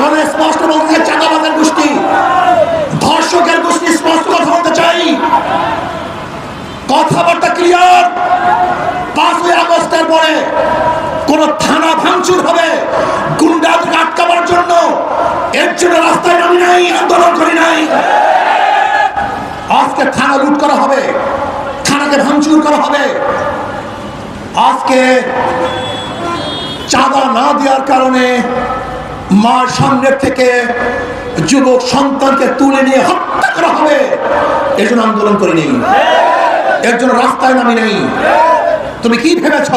শোনে স্পষ্ট বলতে চাই, চাঁদাবাজের গোষ্ঠী। ধর্ষকের গোষ্ঠী স্পষ্ট কথা বলতে চাই। কথাবার্তা ক্লিয়ার পাঁচই আগস্টের পরে কোন থানা ভাঙচুর হবে। গুন্ডাদের আটকাবার জন্য এর জন্য রাস্তায় নামি নাই আন্দোলন করি নাই। আজকে থানা লুট করা হবে থানাকে ভাঙচুর করা হবে। আজকে চাঁদা না দেওয়ার কারণে মার সামনের থেকে যুবক সন্তানকে তুলে নিয়ে হত্যা করা হবে। এর জন্য আন্দোলন করিনি এর জন্য রাস্তায় নামি নেই। তুমি কি ভেবেছ?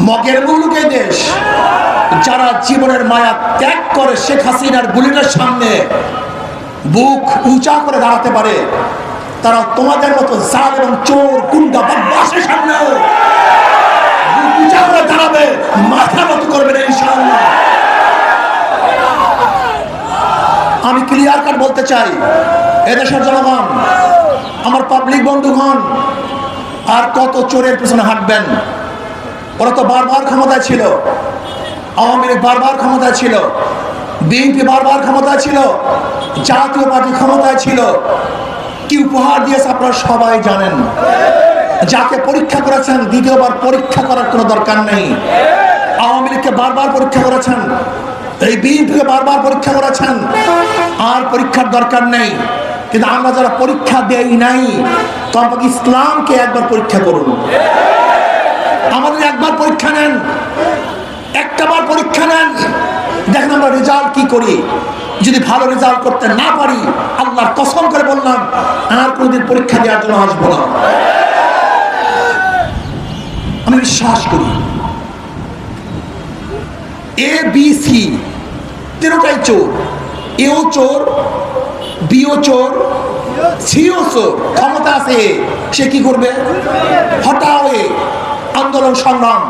মগের মুলুকে দেশ। যারা জীবনের মায়া ত্যাগ করে শেখ হাসিনার বুলেটের সামনে বুক উঁচা করে দাঁড়াতে পারে, তারা তোমাদের মতো জাল এবং চোর, গুন্ডা বদমাসের সামনেও বুক উঁচা করে দাঁড়াবে মাথা মতো করবে না, ইনশাআল্লাহ। আমি ক্লিয়ার কাট বলতে চাই। এদেশের জনগণ, আমার পাবলিক বন্ধুগণ, আর কত চোরের পেছনে হাঁটবেন? ওরা তো বারবার ক্ষমতায় ছিল। আওয়ামী লীগ বারবার ক্ষমতায় ছিল। বিএনপি বারবার ক্ষমতায় ছিল। জাতীয় পার্টি ক্ষমতায় ছিল। কি উপহার দিয়েছে আপনারা সবাই জানেন। যাকে পরীক্ষা করেছেন, দ্বিতীয়বার পরীক্ষা করার কোনো দরকার নেই। আওয়ামী লীগকে বারবার পরীক্ষা করেছেন। এই বিএনপিকে বারবার পরীক্ষা করেছেন। আর পরীক্ষার দরকার নেই। কিন্তু আমরা যারা পরীক্ষা দেই নাই কমপক্ষে ইসলামকে একবার পরীক্ষা করুন। আমাদের একবার পরীক্ষা নেন। একটাবার পরীক্ষা নেন। দেখেন আমরা রেজাল্ট কি করি। যদি ভালো রেজাল্ট করতে না পারি, আল্লাহর কসম করে বললাম, আর কোনোদিন পরীক্ষা দেওয়ার জন্য আসব না। আমি বিশ্বাস করি। এ, বি, সি তেরোটাই চোর। এও চোর, বিও চোর, সিও চোর। ক্ষমতা আছে। সে কি করবে? হটাও এ আন্দোলন সংগ্রাম।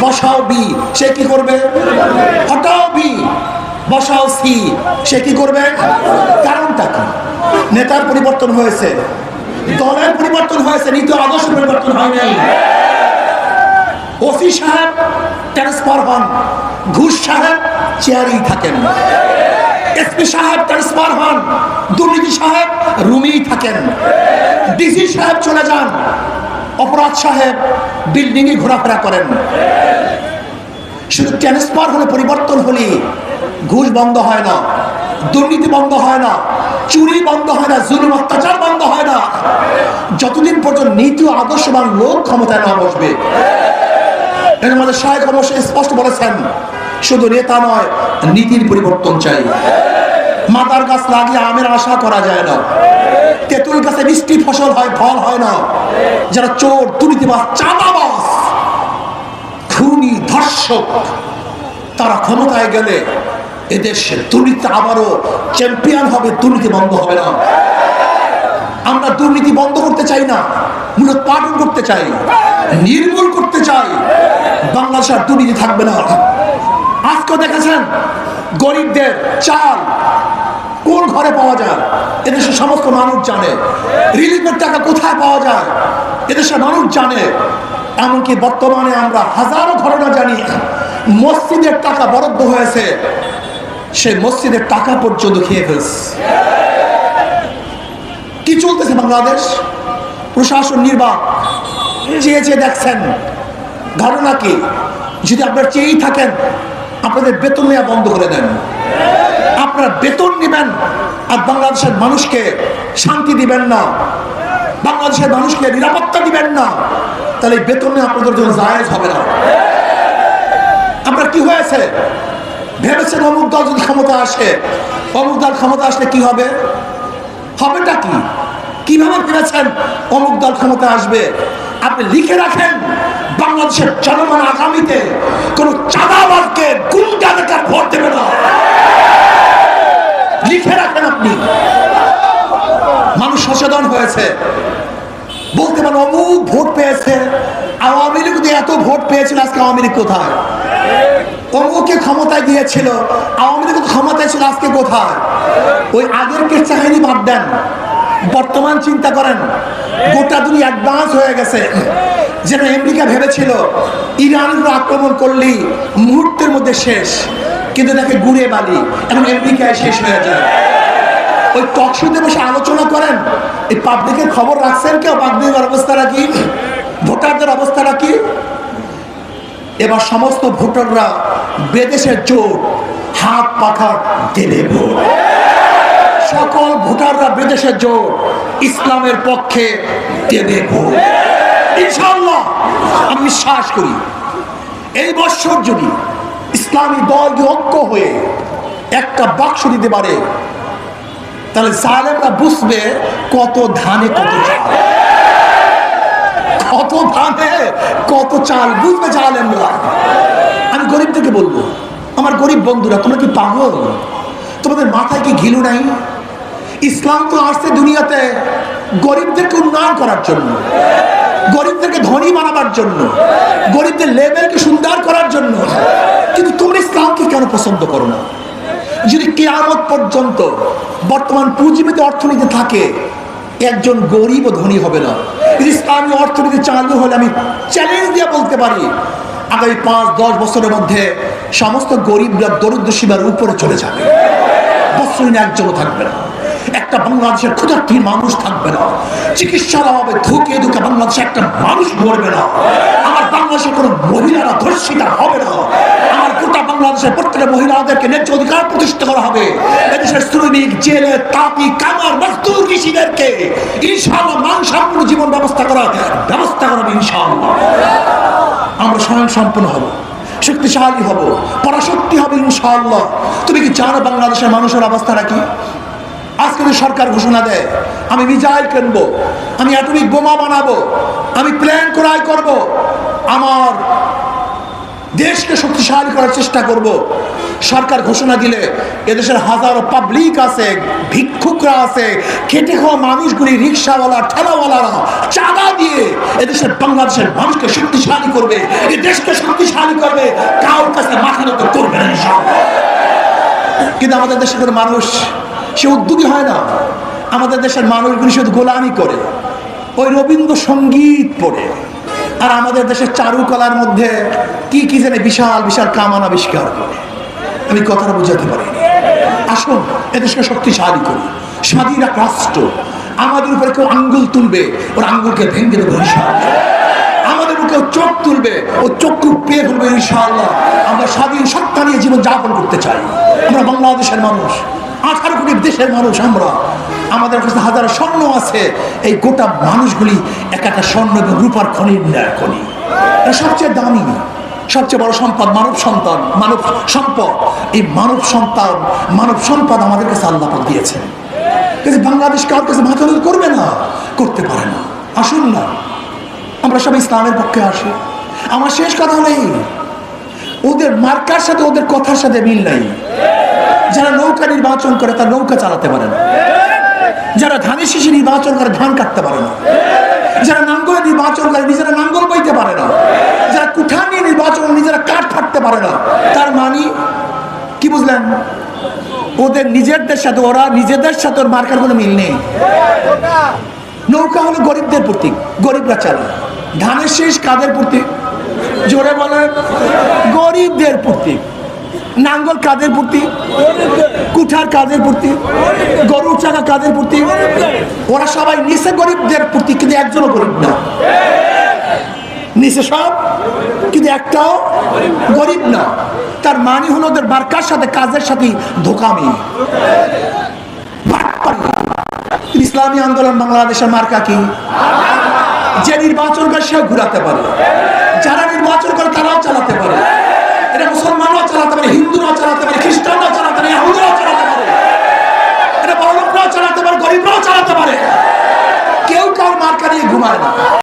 বসাও বি, সে কি করবে? হটাও বি, বসাও সি, সে কি করবে? কারণটা কি? নেতার পরিবর্তন হয়েছে। দলের পরিবর্তন হয়েছে, নীতি আদর্শ পরিবর্তন হয় নাই। ওসি সাহেব ট্রান্সফার হন। ঘুষ সাহেব চেয়ারেই থাকেন। এসপি সাহেব ট্রান্সফার হন, দুর্নীতি সাহেব রুমেই থাকেন। ডিসি সাহেব চলে যান, অপরাধ সাহেব বিল্ডিং এ ঘোরাফেরা করেন। শুধু ট্রান্সফার হলে পরিবর্তন হলে ঘুষ বন্ধ হয় না, দুর্নীতি বন্ধ হয় না, চুরি বন্ধ হয় না, জুলুম, অত্যাচার বন্ধ হয় না। যতদিন পর্যন্ত নীতি আদর্শবান লোক ক্ষমতায় না বসবে এর মধ্যে শাহেখ অবশ্যই স্পষ্ট বলেছেন, শুধু নেতা নয়, নীতির পরিবর্তন চাই। মাতার গাছ লাগিয়ে আমের আশা করা যায় না। তেঁতুল গাছে মিষ্টি ফসল হয়, ফল হয় না। যারা চোর দুর্নীতিবাস চাঁদাবাস খুনি, ধর্ষক, তারা ক্ষমতায় গেলে এদেশে দুর্নীতি আবারও চ্যাম্পিয়ন হবে, দুর্নীতি বন্ধ হবে না। আমরা দুর্নীতি বন্ধ করতে চাই না, মূলত পালন করতে চাই। নির্মূল করতে চাই। বাংলাদেশ আর দুর্নীতি থাকবে না। আজকে দেখেছেন, গরিবদের চাল কোন ঘরে পাওয়া যায়? এদেশের সমস্ত মানুষ জানে। রিলিফের টাকা কোথায় পাওয়া যায়? এদেশের মানুষ জানে। এমনকি বর্তমানে আমরা হাজারো ঘটনা জানি মসজিদের টাকা বরাদ্দ হয়েছে। সে মসজিদের টাকা পর্যন্ত খেয়ে ফেলছে। কি চলতেছে বাংলাদেশ? প্রশাসন নির্বাক চেয়ে চেয়ে দেখছেন। ঘটনা কি? যদি আপনার চেয়েই থাকেন, আপনাদের বেতন নেওয়া বন্ধ করে দেন। আপনারা বেতন নেবেন, আর বাংলাদেশের মানুষকে শান্তি দিবেন না। বাংলাদেশের মানুষকে নিরাপত্তা দিবেন না। তাহলে এই বেতন নেওয়া আপনাদের জন্য জায়েজ হবে না। আমরা কি হয়েছে? ভেবেছেন অমুক দল যদি ক্ষমতা আসে, অমুক দল ক্ষমতা আসলে কি হবে? হবেটা কি? কীভাবে ভেবেছেন অমুক দল ক্ষমতা আসবে? আপনি লিখে রাখেন, বাংলাদেশের জনগণ আগামীতে কোন চাঁদাবাজকে গুন্ডাদেরকে আর ভোট দেবে না। লিখে রাখেন আপনি। মানুষ সচেতন হয়েছে। বলতে পারেন, অমুক ভোট পেয়েছে। আওয়ামী লীগ এত ভোট পেয়েছিল, আজকে আওয়ামী লীগ কোথায়? অমুকে ক্ষমতায় দিয়েছিল, আওয়ামী লীগ ক্ষমতায় ছিল, আজকে কোথায়? ওই আগের কেস চাহিনি বাদ দেন। বর্তমান চিন্তা করেন, গোটা দুনিয়া অ্যাডভান্স হয়ে গেছে। যেন আমেরিকা ভেবেছিল উপর আক্রমণ করলেই মুহূর্তের মধ্যে শেষ, কিন্তু তাকে গুড়ে বালি এবং আমেরিকায় শেষ হয়ে যায়। ওই টকশোতে বসে আলোচনা করেন, এই পাবলিকের খবর রাখছেন কেউ? পাবলিকের অবস্থাটা কি ভোটারদের অবস্থাটা কি এবার সমস্ত ভোটাররা বেদেশের জোর হাত পাখা দেবে ভোট। সকল ভোটাররা বিদেশের জোর ইসলামের পক্ষে আমি বিশ্বাস করি, এই বৎসর যদি ইসলামী দল ঐক্য হয়ে একটা বাক্স দিতে পারে, তাহলে জালেমরা বুঝবে কত ধানে কত চাল। কত ধানে কত চাল বুঝবে জালেমরা। আমি গরিবদেরকে বলব, আমার গরিব বন্ধুরা, তোমরা কি পাগল? তোমাদের মাথায় কি ঘিলু নাই? ইসলাম তো আসছে দুনিয়াতে গরিবদেরকে উন্নয়ন করার জন্য, গরিবদেরকে ধনী বানাবার জন্য, গরিবদের লেভেলকে সুন্দর করার জন্য। কিন্তু তোমরা ইসলামকে কেন পছন্দ করো না? যদি কেয়ামত পর্যন্ত বর্তমান পুঁজিবিতে অর্থনীতি থাকে, একজন গরিব ও ধনী হবে না। ইসলামী অর্থনীতি চালু হলে আমি চ্যালেঞ্জ দিয়ে বলতে পারি, আগামী পাঁচ, দশ বছরের মধ্যে সমস্ত গরিবরা দরিদ্র সীমার উপরে চলে যাবে। বছরিন একজনও থাকবে না। একটা বাংলাদেশের ক্ষুধার্থী মানুষ থাকবে না। চিকিৎসার অভাবে ধুকে ধুকে বাংলাদেশে একটা মানুষ মরবে না। আমার বাংলাদেশের কোনো মহিলারা ধর্ষিতা হবে না। আমার গোটা বাংলাদেশের প্রত্যেকটা মহিলাদেরকে ন্যায্য অধিকার প্রতিষ্ঠিত করা হবে। এদেশের শ্রমিক, জেলে তাঁতি কামার, মজদুর কৃষিদেরকে ইনশাআল্লাহ মান সম্পূর্ণ জীবন ব্যবস্থা করার ব্যবস্থা করাবে ইনশাআল্লাহ। আমরা স্বয়ং সম্পন্ন হব, শক্তিশালী হব, পরাশক্তি হবে ইনশাআল্লাহ। তুমি কি জানো বাংলাদেশের মানুষের অবস্থাটা কি আজকে যদি সরকার ঘোষণা দেয়, আমি মিজাইল কিনবো, আমি অ্যাটমিক বোমা বানাবো, আমি প্ল্যান ক্রয় করব, আমার দেশকে শক্তিশালী করার চেষ্টা করব, সরকার ঘোষণা দিলে এদেশের হাজারো পাবলিক আছে, ভিক্ষুকরা আছে, খেটে খাওয়া মানুষগুলি, রিক্সাওয়ালা, ঠেলাওয়ালারা চাঁদা দিয়ে এদেশের বাংলাদেশের মানুষকে শক্তিশালী করবে এই দেশকে শক্তিশালী করবে, কারোর কাছে মাথা নত করবে কিন্তু আমাদের দেশের মানুষ সে উদ্যোগী হয় না। আমাদের দেশের মানুষগুলি শুধু গোলামি করে, ওই রবীন্দ্রসঙ্গীত পড়ে। আর আমাদের দেশের চারুকলার মধ্যে কি কি জানে বিশাল বিশাল কামান আবিষ্কার করে। আমি কথাটা বুঝাতে পারি আসুন, এদেশকে শক্তিশালী করি। স্বাধীন এক রাষ্ট্র। আমাদের উপরে কেউ আঙ্গুল তুলবে, ওর আঙ্গুলকে ভেঙে দেবো। আমাদের উপরে কেউ চোখ তুলবে, ও চক্ষু পেয়ে ফেলবে ইনশাআল্লাহ। আমরা স্বাধীন সত্তা নিয়ে জীবন যাপন করতে চাই। আমরা বাংলাদেশের মানুষ। আঠারো কোটি দেশের মানুষ আমরা। আমাদের কাছে হাজার স্বর্ণ আছে। এই গোটা মানুষগুলি এক একটা স্বর্ণ এবং রূপার খনির ন্যায় খনি। সবচেয়ে দামি, সবচেয়ে বড় সম্পদ মানব সন্তান, মানব সম্পদ। এই মানব সন্তান, মানব সম্পদ আমাদের কাছে আল্লাহ পাক দিয়েছেন। কিন্তু বাংলাদেশ কার কাছে মাথা করবে না? করতে পারে না। আসুন না। আমরা সবাই ইসলামের পক্ষে আসি। আমার শেষ কথা নেই ওদের মার্কার সাথে, ওদের কথার সাথে মিল নাই। যারা নৌকা নির্বাচন করে তার নৌকা চালাতে পারে না। যারা ধানের শিশি নির্বাচন করে ধান কাটতে পারে না। যারা নাঙ্গলে নির্বাচন করে নিজেরা নাঙ্গল বইতে পারে না। যারা কুঠা নিয়ে নির্বাচন নিজেরা কাঠ ফাটতে পারে না। তার মানি কি বুঝলেন? ওদের নিজেদের সাথে, ওরা নিজেদের সাথে ওর মার্কার কোনো মিল নেই। নৌকা হলো গরিবদের প্রতীক, গরিবরা চালায়। ধানের শেষ কাদের প্রতীক? জোরে বলেন, গরিবদের প্রতীক। নাঙ্গল কাদের প্রতি? কুঠার কাদের প্রতি? গরুর চাকা কাদের প্রতি? ওরা সবাই নিচে গরিবদের প্রতি, কিন্তু একজনও গরিব না। নিচে সব, কিন্তু একটাও গরিব না। তার মানে হলো ওদের বার্কার সাথে, কাজের সাথে ধোকামি। ইসলামী আন্দোলন বাংলাদেশের মার্কা কি? যে নির্বাচন করে সেও ঘুরাতে পারে। যারা নির্বাচন করে তারাও চালাতে পারে এটা মুসলমানরাও চালাতে পারে হিন্দুরাও চালাতে পারে খ্রিস্টানরাও চালাতে পারে ইহুদিরাও চালাতে পারে এটা বড় লোকরাও চালাতে পারে গরিবরাও চালাতে পারে। কেউ কার মার্কা নিয়ে ঘুমায় না।